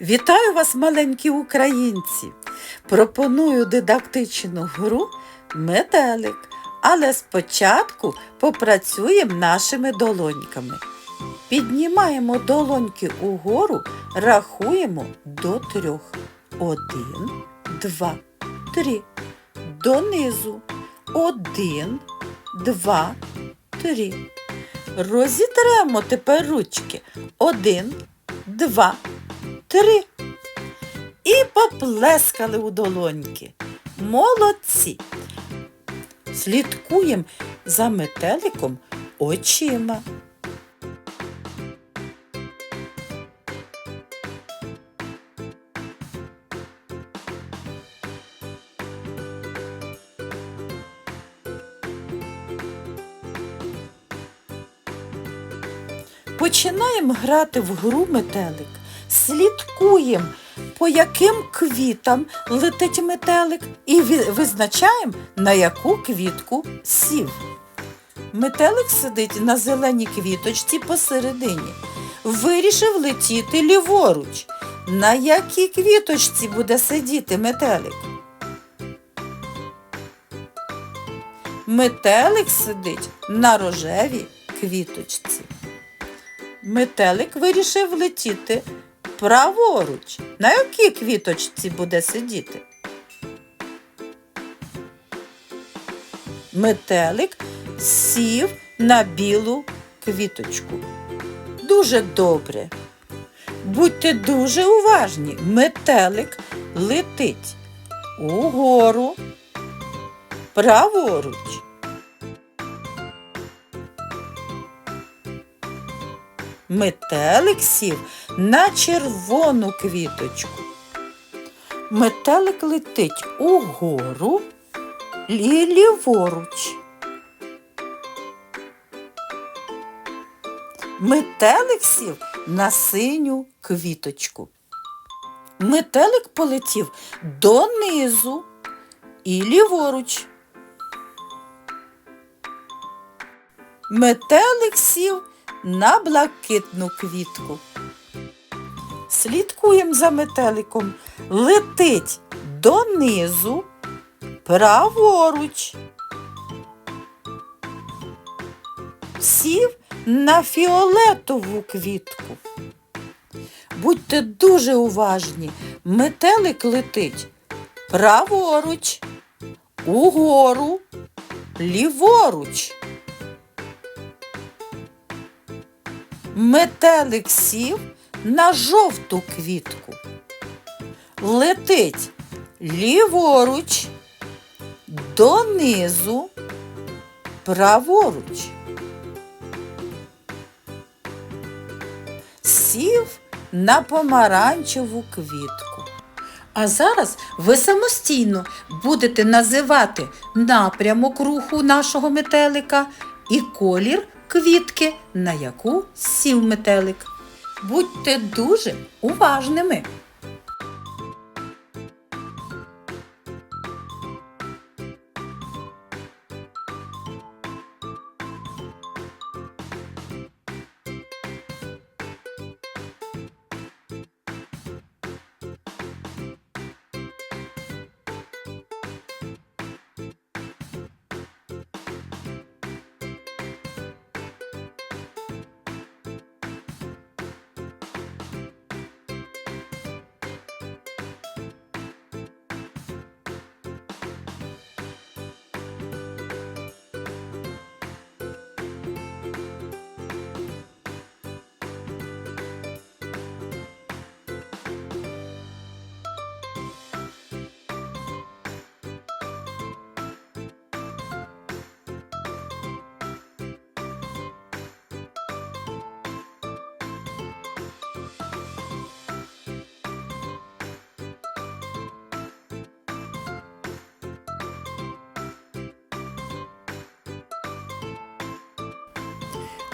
Вітаю вас, маленькі українці! Пропоную дидактичну гру метелик, але спочатку попрацюємо нашими долоньками. Піднімаємо долоньки угору, рахуємо до трьох. Один, два, три. Донизу. Один, два, три. Розітремо тепер ручки. Один, два, три. І поплескали у долоньки. Молодці. Слідкуємо за метеликом очима. Починаємо грати в гру метелик. Слідкуємо, по яким квітам летить метелик, і визначаємо, на яку квітку сів. Метелик сидить на зеленій квіточці посередині. Вирішив летіти ліворуч. На якій квіточці буде сидіти метелик? Метелик сидить на рожевій квіточці. Метелик вирішив летіти праворуч. На якій квіточці буде сидіти? Метелик сів на білу квіточку. Дуже добре. Будьте дуже уважні. Метелик летить угору, праворуч. Метелик сів на червону квіточку. Метелик летить угору і ліворуч. Метелик на синю квіточку. Метелик полетів донизу і ліворуч. Метелик сів на блакитну квітку. Слідкуємо за метеликом. Летить донизу, праворуч. Сів на фіолетову квітку. Будьте дуже уважні. Метелик летить праворуч, угору, ліворуч. Метелик сів на жовту квітку. Летить ліворуч, донизу, праворуч. Сів на помаранчеву квітку. А зараз ви самостійно будете називати напрямок руху нашого метелика і колір квітки, на яку сів метелик. Будьте дуже уважними.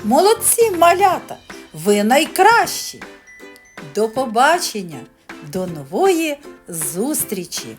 Молодці, малята! Ви найкращі! До побачення! До нової зустрічі!